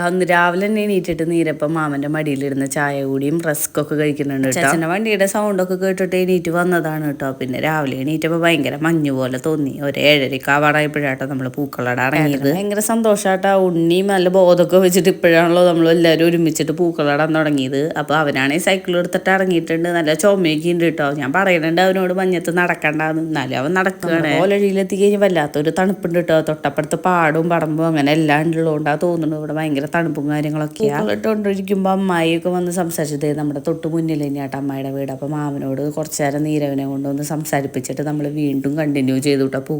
അന്ന് രാവിലെ തന്നെ എണീറ്റിട്ട് നീരപ്പം മാമന്റെ മടിയിലിരുന്ന ചായ കൂടിയും റസ്ക് ഒക്കെ കഴിക്കുന്നുണ്ട് കേട്ടോ. അച്ഛന്റെ വണ്ടിയുടെ സൗണ്ടൊക്കെ കേട്ടിട്ട് എണീറ്റ് വന്നതാണ് കേട്ടോ. പിന്നെ രാവിലെ എണീറ്റപ്പോൾ ഭയങ്കര മഞ്ഞ് പോലെ തോന്നി. ഒരു ഏഴരക്ക് ആവാറായപ്പോഴാട്ടോ നമ്മൾ പൂക്കളട ഇറങ്ങിയത്. ഭയങ്കര സന്തോഷമായിട്ടാ ഉണ്ണിയും നല്ല ബോധമൊക്കെ വെച്ചിട്ട് ഇപ്പോഴാണല്ലോ നമ്മൾ എല്ലാവരും ഒരുമിച്ചിട്ട് പൂക്കളടാൻ തുടങ്ങിയത്. അപ്പോൾ അവനാണെങ്കിൽ സൈക്കിൾ എടുത്തിട്ട് ഇറങ്ങിയിട്ടുണ്ട്. നല്ല ചുമയൊക്കെ ഉണ്ട് കേട്ടോ. ഞാൻ പറയുന്നുണ്ട് അവനോട് മഞ്ഞത്ത് നടക്കണ്ടെന്ന്. എന്നാലും അവൻ നടക്കുകയാണ്. ഓലഴിയിലെത്തി കഴിഞ്ഞാൽ വല്ലാത്തൊരു തണുപ്പുണ്ട് കേട്ടോ. തൊട്ടപ്പുറത്ത് പാടും പടമ്പും അങ്ങനെ എല്ലാം ഉള്ളതുകൊണ്ടാ തോന്നുന്നു. ഇവിടെ ഭയങ്കര തണുപ്പും കാര്യങ്ങളൊക്കെയാണ് ഇട്ടുകൊണ്ടിരിക്കുമ്പോൾ അമ്മായിയൊക്കെ വന്ന് സംസാരിച്ചത് നമ്മുടെ തൊട്ട് മുന്നിൽ തന്നെയാട്ടോ അമ്മായിയുടെ വീട്. അപ്പം മാമനോട് കുറച്ച് നേരം നീരവനെ കൊണ്ടൊന്ന് സംസാരിപ്പിച്ചിട്ട് നമ്മൾ വീണ്ടും കണ്ടിന്യൂ ചെയ്തു കേട്ടോ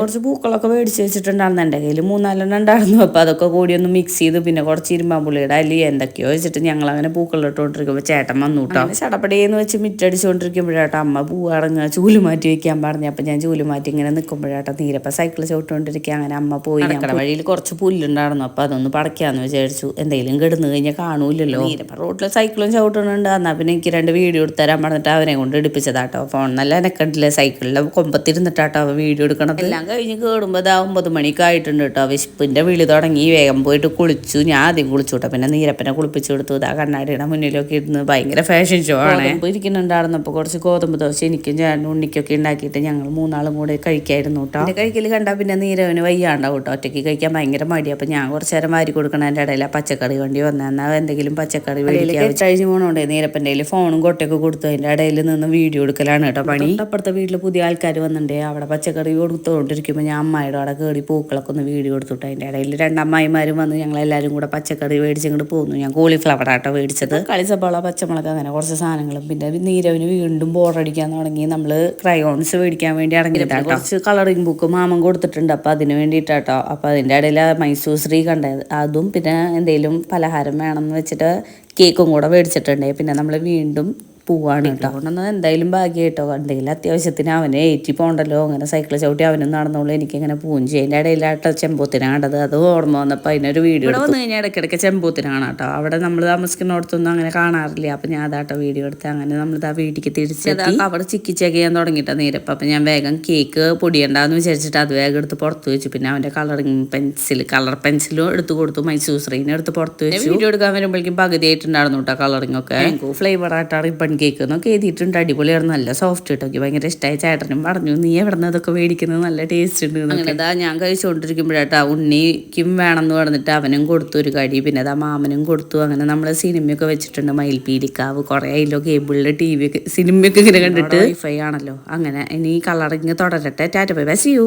കുറച്ച് പൂക്കളൊക്കെ മേടിച്ച് വെച്ചിട്ടുണ്ടായിരുന്നു എന്റെ കയ്യിൽ മൂന്നാലെണ്ണം ഉണ്ടായിരുന്നു. അപ്പോൾ അതൊക്കെ കൂടി ഒന്ന് മിക്സ് ചെയ്ത്. പിന്നെ കുറച്ച് ഇരുമ്പാമ്പുള്ളിയുടെ അല്ലി എന്തൊക്കെയോ വെച്ചിട്ട് ഞങ്ങൾ അങ്ങനെ പൂക്കളിട്ടുകൊണ്ടിരിക്കുമ്പോൾ ചേട്ടൻ വന്നു കേട്ടോ ചടപ്പടിയെന്ന് വെച്ച് മിറ്റടിച്ചുകൊണ്ടിരിക്കുമ്പോഴാട്ടോ അമ്മ പൂ അടങ്ങുക ചൂൽ മാറ്റി വെക്കാൻ പറഞ്ഞു. അപ്പം ഞാൻ ചൂൽ മാറ്റി ഇങ്ങനെ നിൽക്കുമ്പോഴാട്ടോ നീരപ്പം സൈക്കിൾ ചവിട്ടുകൊണ്ടിരിക്കുക അങ്ങനെ അമ്മ പോയി വഴിയിൽ കുറച്ച് പുല്ലുണ്ടായിരുന്നു. അപ്പോൾ അതൊന്ന് പടയ്ക്കാന്ന് എന്ന് വിചാരിച്ചു. എന്തെങ്കിലും കിടന്നു കഴിഞ്ഞാൽ കാണൂലല്ലോ നീരപ്പ റോട്ടിൽ സൈക്കിളും ചവിട്ടുന്നുണ്ട് എന്നാൽ പിന്നെ എനിക്ക് രണ്ട് വീഡിയോ എടുത്തരാൻ പറഞ്ഞിട്ട് അവനെ കൊണ്ട് എടുപ്പിച്ചതാട്ടോ. ഫോൺ നല്ല എനക്കണ്ടില്ല സൈക്കിളിലെ കൊമ്പത്തിരുന്നിട്ടാട്ടോ അവൻ വീഡിയോ എടുക്കണത്. എല്ലാം കഴിഞ്ഞ് കേടുമ്പോൾ അത് ഒമ്പത് മണിക്ക് ആയിട്ടുണ്ട് കേട്ടോ വിശപ്പിന്റെ വിളി തുടങ്ങി. വേഗം പോയിട്ട് കുളിച്ചു. ഞാൻ ആദ്യം കുളിച്ചു കേട്ടോ പിന്നെ നീരപ്പനെ കുളിപ്പിച്ചു കൊടുത്തു. ഇതാ കണ്ണാടിയുടെ മുന്നിലൊക്കെ ഇരുന്ന് ഭയങ്കര ഫാഷൻ ഷോ ആണ്. ഇരിക്കുന്നുണ്ടായിരുന്നപ്പോൾ കുറച്ച് ഗോതമ്പ് ദോശ എനിക്കും ചേട്ടനും ഉണ്ണിക്കൊക്കെ ഉണ്ടാക്കിയിട്ട് ഞങ്ങൾ മൂന്നാളും കൂടെ കഴിക്കായിരുന്നു കേട്ടോ കഴിക്കൽ കണ്ടാൽ പിന്നെ നീരവന് വയ്യാണ്ടാവും കേട്ടോ ഒറ്റയ്ക്ക് കഴിക്കാൻ ഭയങ്കര മടി അപ്പം ഞാൻ കുറച്ച് നേരം വാരി കൊടുക്കണ അതിന്റെ ഇടയിൽ ആ പച്ചക്കറി വണ്ടി വന്നാൽ എന്തെങ്കിലും പച്ചക്കറി കഴിഞ്ഞ് പോകണോണ്ടേ നീരപ്പന്റെ ഫോണും കൊട്ടയൊക്കെ കൊടുത്തു അതിന്റെ ഇടയിൽ നിന്ന് വീഡിയോ എടുക്കലാണ് കേട്ടോ പണി. അപ്പുറത്തെ വീട്ടിൽ പുതിയ ആൾക്കാർ വന്നിട്ടുണ്ടേ അവിടെ പച്ചക്കറി കൊടുത്തുകൊണ്ടിരിക്കുമ്പോൾ ഞാൻ അമ്മായിയുടെ അവിടെ കയറി പൂക്കളൊക്കെ ഒന്ന് വീഡിയോ എടുത്തിട്ട്. അതിന്റെ ഇടയിൽ രണ്ടമ്മായിമാരും വന്ന് ഞങ്ങൾ എല്ലാവരും കൂടെ പച്ചക്കറി മേടിച്ചിങ്ങോട്ട് പോകുന്നു ഞാൻ കോളിഫ്ലവർ ആട്ടോ മേടിച്ചത്. കളിച്ചപ്പോൾ പച്ചമുളക് അങ്ങനെ കുറച്ച് സാധനങ്ങളും. പിന്നെ നീരവിന് വീണ്ടും ബോർഡടിക്കാൻ തുടങ്ങി. നമ്മൾ ക്രയോൺസ് മേടിക്കാൻ വേണ്ടി ഇറങ്ങിയിട്ടാണ് കുറച്ച് കളറിംഗ് ബുക്ക് മാമൻ കൊടുത്തിട്ടുണ്ട്. അപ്പോൾ അതിന് വേണ്ടിയിട്ടാട്ടോ അപ്പോൾ അതിന്റെ ഇടയിൽ മൈസൂർ ശ്രീ കണ്ടത്. അതും പിന്നെ എന്തെങ്കിലും പലഹാരം വേണമെന്ന് വെച്ചിട്ട് കേക്കും കൂടെ മേടിച്ചിട്ടുണ്ടേ പിന്നെ നമ്മൾ വീണ്ടും പോവാണ് കേട്ടോ. അതുകൊണ്ടൊന്നും എന്തായാലും ഭാഗ്യം കേട്ടോ. എന്തെങ്കിലും അത്യാവശ്യത്തിന് അവനെ ഏറ്റി പോകണ്ടല്ലോ അങ്ങനെ സൈക്കിൾ ചവിട്ടി അവനും നടന്നോളൂ. എനിക്കിങ്ങനെ പൂവും ചെയ്യും. അതിന്റെ ഇടയിലാട്ടോ ചെമ്പൂത്തിനാണ്ടത് അത് ഓർമ്മ വന്നപ്പോൾ അതിനൊരു വീഡിയോ ഇവിടെ വന്നു കഴിഞ്ഞാൽ ഇടയ്ക്കിടയ്ക്ക് ചെമ്പൂത്തിനാണ് കേട്ടോ. അവിടെ നമ്മൾ താമസിക്കുന്നിടത്തൊന്നും അങ്ങനെ കാണാറില്ല. അപ്പം ഞാൻ അതാട്ടോ വീഡിയോ എടുത്ത്. അങ്ങനെ നമ്മൾ ആ വീട്ടിലേക്ക് തിരിച്ചത് അവിടെ ചിക്കി ചെക്ക് ചെയ്യാൻ തുടങ്ങിയിട്ടാ നേരപ്പം അപ്പം ഞാൻ വേഗം കേക്ക് പൊടിയണ്ടെന്ന് വിചാരിച്ചിട്ട് അത് വേഗം എടുത്ത് പുറത്ത് വെച്ചു. പിന്നെ അവന്റെ കളറിങ് പെൻസിൽ കളർ പെൻസിലും എടുത്ത് കൊടുത്തു. മൈസൂർ ശ്രീനെ എടുത്ത് പുറത്ത് വെച്ചു. വീഡിയോ എടുക്കാൻ വരുമ്പോഴേക്കും പകുതി ആയിട്ടുണ്ടായിരുന്നു കേട്ടോ കളറിങ് ഒക്കെ. ഫ്ലേവർ ആയിട്ടാണ് റിബൺ കേക്ക് എന്നൊക്കെ എഴുതിയിട്ടുണ്ട് അടിപൊളിയായിരുന്നു. നല്ല സോഫ്റ്റ് കിട്ടോക്കി ഭയങ്കര ഇഷ്ടമായി ചേട്ടനും പറഞ്ഞു നീ എവിടെ നിന്ന് അതൊക്കെ മേടിക്കുന്നത്? നല്ല ടേസ്റ്റ് ഉണ്ട് അങ്ങനെതാ ഞാൻ കഴിച്ചുകൊണ്ടിരിക്കുമ്പോഴാട്ടാ ഉണ്ണിക്കും വേണമെന്ന് പറഞ്ഞിട്ട് അവനും കൊടുത്തു ഒരു കടി. പിന്നെ അതാ മാമനും കൊടുത്തു. അങ്ങനെ നമ്മൾ സിനിമയൊക്കെ വെച്ചിട്ടുണ്ട്. മയിൽപീലിക്കാവ് കുറേ അതിലോ കേബിളിലെ ടി വി ഒക്കെ സിനിമയൊക്കെ ഇങ്ങനെ കണ്ടിട്ട്. വൈഫൈ ആണല്ലോ. അങ്ങനെ ഇനി കളറിങ് തുടരട്ടെ. Tata bye bye see you